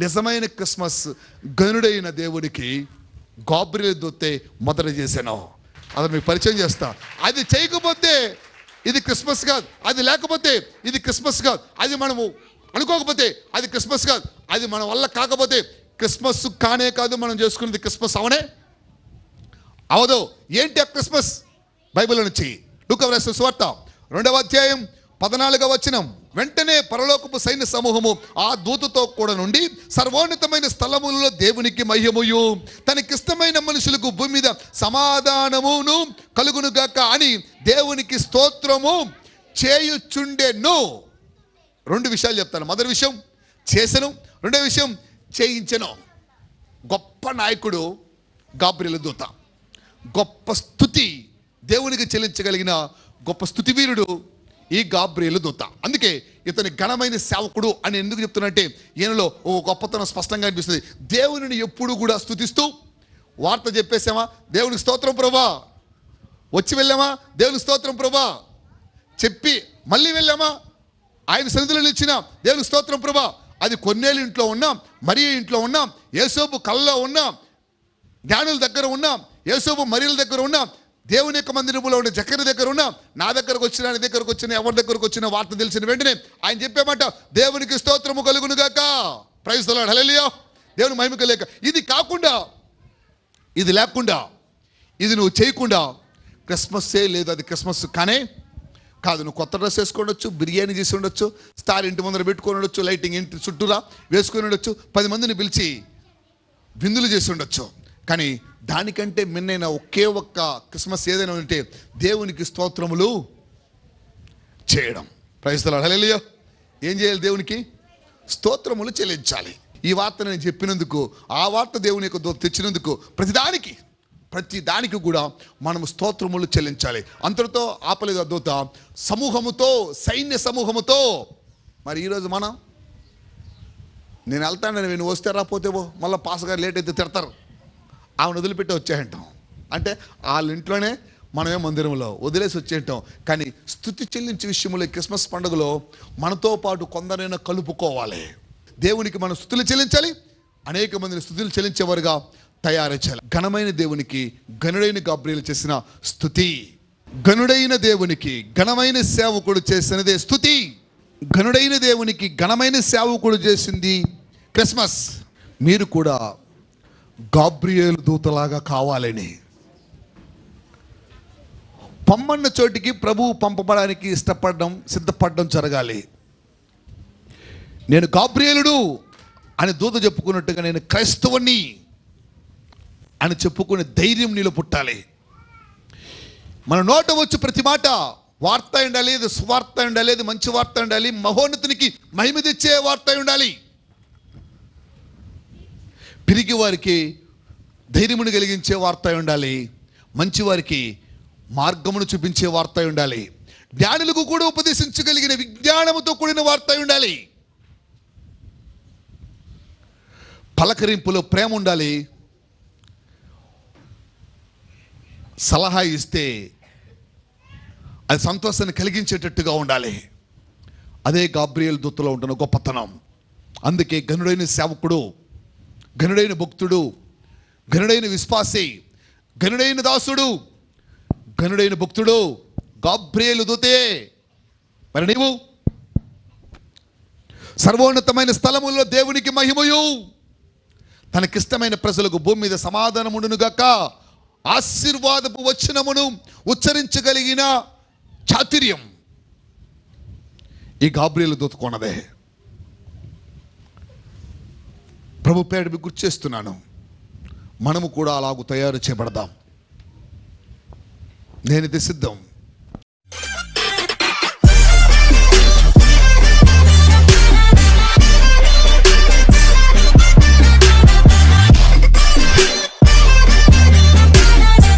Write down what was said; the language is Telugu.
నిజమైన క్రిస్మస్ గనుడైన దేవుడికి గాబ్రియల్ దొత్తే మొదట చేశాను. అది మీకు పరిచయం చేస్తా. అది చేయకపోతే ఇది క్రిస్మస్ కాదు. అది లేకపోతే ఇది క్రిస్మస్ కాదు. అది మనము అనుకోకపోతే అది క్రిస్మస్ కాదు. అది మన వల్ల కాకపోతే క్రిస్మస్ కానే కాదు మనం చేసుకునేది క్రిస్మస్ అవనే? అవదు. ఏంటి ఆ క్రిస్మస్? బైబిల్ నుంచి. లూకవరాసిన సువార్త. రెండవ అధ్యాయం పద్నాలుగవ వచనం. వెంటనే పరలోకపు సైన్య సమూహము ఆ దూతతో కూడా నుండి సర్వోన్నతమైన స్థలములలో దేవునికి మహిమయు. తనకిష్టమైన మనుషులకు భూమి మీద సమాధానమును కలుగునుగాక అని దేవునికి స్తోత్రము చేయుచుండెను. రెండు విషయాలు చెప్తాను. మొదటి విషయం చేసెను. రెండో విషయం చేయించెను. గొప్ప నాయకుడు గాబ్రియల దూత. గొప్ప స్థుతి దేవునికి చెల్లించగలిగిన గొప్ప స్థుతి వీరుడు ఈ గాబ్రియలు దూత. అందుకే ఇతని ఘనమైన సేవకుడు అని ఎందుకు చెప్తున్నట్టే ఈయనలో ఓ గొప్పతనం స్పష్టంగా అనిపిస్తుంది. దేవునిని ఎప్పుడు కూడా స్థుతిస్తూ వార్త చెప్పేసామా దేవునికి స్తోత్రం ప్రభా. వచ్చి వెళ్ళామా? దేవునికి స్తోత్రం ప్రభా. చెప్పి మళ్ళీ వెళ్ళామా? ఆయన సన్నిధిలో నిలిచిన దేవునికి స్తోత్రం ప్రభా. అది కొన్నేళ్ళు ఇంట్లో ఉన్నాం మరీ ఇంట్లో ఉన్నాం ఏసోపు కళ్ళలో ఉన్నాం జ్ఞానుల దగ్గర ఉన్నాం ఏసోపు మరియల దగ్గర ఉన్నాం దేవుని యొక్క మందిరంలో ఉండే చక్కెర దగ్గర ఉన్న నా దగ్గరకు వచ్చిన ఆయన దగ్గరకు వచ్చిన ఎవరి దగ్గరకు వచ్చిన వార్త తెలిసిన వెంటనే ఆయన చెప్పేమాట దేవునికి స్తోత్రము కలుగునుగాక. ప్రైజ్ తలాడు హల్లెలూయా దేవుని మహిమ లేక ఇది కాకుండా ఇది లేకుండా ఇది నువ్వు చేయకుండా క్రిస్మస్సే లేదు అది క్రిస్మస్ కానే కాదు. నువ్వు కొత్త డ్రెస్ వేసుకొని బిర్యానీ చేసి ఉండొచ్చు స్టార్ ఇంటి ముందర పెట్టుకొని ఉండొచ్చు లైటింగ్ ఇంటి చుట్టూరా వేసుకొని ఉండొచ్చు పది మందిని పిలిచి విందులు చేసి ఉండొచ్చు. కానీ దానికంటే మిన్నైన ఒకే ఒక్క క్రిస్మస్ ఏదైనా ఉంటే దేవునికి స్తోత్రములు చేయడం. ప్రయత్నాలు హల్లెలూయా ఏం చేయాలి దేవునికి? స్తోత్రములు చెల్లించాలి. ఈ వార్త నేను చెప్పినందుకు ఆ వార్త దేవుని యొక్క దూత తెచ్చినందుకు ప్రతిదానికి ప్రతి దానికి కూడా మనం స్తోత్రములు చెల్లించాలి. అంతటితో ఆపలేదు అద్భుత సమూహముతో సైన్య సమూహముతో. మరి ఈరోజు మనం? నేను వెళ్తాను నేను వస్తే రాపోతే మళ్ళీ పాస్ గారు లేట్ అయితే తిడతారు. ఆమెను వదిలిపెట్టి వచ్చేయంటాం. అంటే వాళ్ళ ఇంట్లోనే మనమే మందిరంలో వదిలేసి వచ్చేయటం. కానీ స్థుతి చెల్లించే విషయంలో క్రిస్మస్ పండుగలో మనతో పాటు కొందరైనా కలుపుకోవాలి. దేవునికి మనం స్థుతులు చెల్లించాలి. అనేక మందిని స్థుతులు చెల్లించేవారుగా తయారు చేయాలి. ఘనమైన దేవునికి గనుడైన గాబ్రియలు చేసిన స్థుతి. గనుడైన దేవునికి ఘనమైన సేవకుడు చేసినదే స్థుతి. గనుడైన దేవునికి ఘనమైన సేవకుడు చేసింది క్రిస్మస్. మీరు కూడా గాబ్రియేలు దూతలాగా కావాలని. పమ్మన్న చోటికి ప్రభువు పంపబడానికి ఇష్టపడడం సిద్ధపడడం జరగాలి. నేను గాబ్రియేలుడు అని దూత చెప్పుకున్నట్టుగా నేను క్రైస్తవుని అని చెప్పుకునే ధైర్యం నీలో పుట్టాలి. మన నోట వచ్చి ప్రతి మాట వార్త ఉండాలి ఇది సువార్త ఉండాలి ఇది మంచి వార్త ఉండాలి మహోన్నతునికి మహిమ తెచ్చే వార్త ఉండాలి. పిరిగి వారికి ధైర్యమును కలిగించే వార్త ఉండాలి. మంచివారికి మార్గమును చూపించే వార్త ఉండాలి. జ్ఞానులకు కూడా ఉపదేశించగలిగిన విజ్ఞానముతో కూడిన వార్త ఉండాలి. పలకరింపులో ప్రేమ ఉండాలి. సలహా ఇస్తే అది సంతోషాన్ని కలిగించేటట్టుగా ఉండాలి. అదే గాబ్రియల్ దూతలో ఉంటున్న గొప్పతనం. అందుకే గనుడైన సేవకుడు ఘనుడైన భక్తుడు ఘనుడైన విశ్వాసి ఘనుడైన దాసుడు ఘనుడైన భక్తుడు గాబ్రేలు దూతే. మరి నీవు సర్వోన్నతమైన స్థలములో దేవునికి మహిమయు. తనకిష్టమైన ప్రజలకు భూమి మీద సమాధానముండునుగాక ఆశీర్వాదపు వచనమును ఉచ్చరించగలిగిన చాతుర్యం ఈ గాబ్రియలు కొనదే. ప్రభు పేరు మీకు గుర్తు చేస్తున్నాను మనము కూడా అలాగూ తయారు చేయబడదాం. నేనైతే సిద్ధం.